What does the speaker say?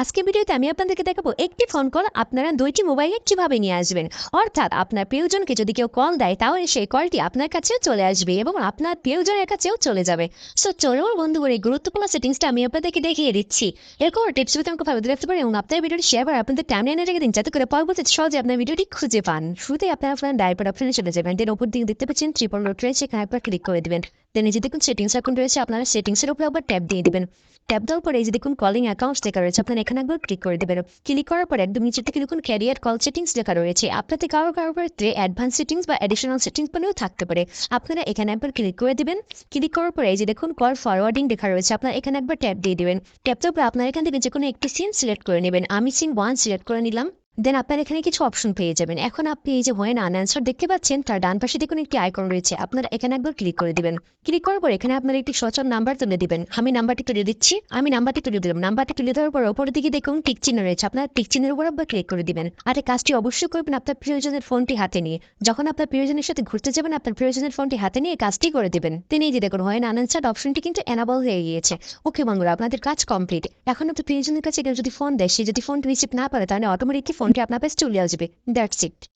আজকে ভিডিওতে আমি আপনাদেরকে দেখাবো একটি ফোন কল আপনারা দুইটি মোবাইলে কীভাবে নিয়ে আসবেন। অর্থাৎ আপনার প্রিয়জনকে যদি কেউ কল দেয়, তাহলে সেই কলটি আপনার কাছেও চলে আসবে এবং আপনার প্রিয়জনের কাছেও চলে যাবে। সো চলো বন্ধুগণ, এই গুরুত্বপূর্ণ সেটিংসটা আমি আপনাদেরকে দেখিয়ে দিচ্ছি। এরকম টিপস যদি আমাকে ভালো রাখতে পারে এবং আপনার ভিডিওটি শেয়ার করে আপনাদের টাইম এনে রেখে দিন, যাতে করে পরবর্তীতে সহজে আপনার ভিডিওটি খুঁজে পান। শুরুতে আপনার আপনার ডাইপার অপশনে চলে যাবেন দেন উপর দিকে দেখতে পাচ্ছেন ট্রিপল রোড রয়েছে একবার ক্লিক করে দিবেন। দেন এই যে দেখুন সেটিংস এখন রয়েছে আপনারা সেটিংসের উপর আবার ট্যাপ দিয়ে দিবেন। ট্যাপ দেওয়ার পরে এই যে দেখুন কলিং অ্যাকাউন্টস লেখা রয়েছে, আপনার এখানে একবার ক্লিক করে দেবেন। ক্লিক করার পর একদম নিচের থেকে দেখুন ক্যারিয়ার কল সেটিংস লেখা রয়েছে। আপনাদের কারও কারও ক্ষেত্রে অ্যাডভান্স সেটিংস বা অ্যাডিশনাল সেটিংস বানিয়েও থাকতে পারে। আপনারা এখানে একবার ক্লিক করে দেবেন। ক্লিক করার পরে এই যে দেখুন কল ফরওয়ার্ডিং লেখা রয়েছে, আপনার এখানে একবার ট্যাপ দিয়ে দিবেন। ট্যাপ দেওয়ার পর আপনার এখান থেকে যে কোনো একটি সিম সিলেক্ট করে নেবেন। আমি সিম ওয়ান সিলেক্ট করে নিলাম। দেন আপনার এখানে কিছু অপশন পেয়ে যাবেন। এখন আপনি এই যে হোয়েন আনআনসার দেখতে পাচ্ছেন, তার ডান পাশে দেখুন একটি আইকন রয়েছে। আপনারা এখানে একবার ক্লিক করে দিবেন। ক্লিক করার পর এখানে আপনার একটি সচল নাম্বার তুলে দিবেন। আমি নাম্বারটি তুলে দিচ্ছি, আমি নাম্বারটি তুলে দিলাম। নাম্বারটি তুলে দেওয়ার পর ওপরের দিকে দেখুন টিক চিহ্ন রয়েছে। আপনার টিক চিহ্নের উপর একবার ক্লিক করে দিবেন। আর এই কাজটি অবশ্যই করবেন আপনার প্রিয়জনের ফোনটি হাতে নিয়ে। যখন আপনার প্রিয়জনের সাথে ঘুরতে যাবেন, আপনার প্রিয়জনের ফোনটি হাতে নিয়ে কাজটি করে দিবেন। তিনি এই যে দেখুন হোয়েন আনআনসার্ড অপশনটি কিন্তু এনাবল হয়ে গিয়েছে। ওকে বন্ধুরা, আপনাদের কাজ কমপ্লিট এখন আপনার প্রিয়জনের কাছে কেউ যদি ফোন দেয়, সে যদি ফোনটি রিসিভ না পারে তাহলে অটোমেটিকলি ফোনটি আপনার কাছে চলে আসবে দ্যাটস ইট।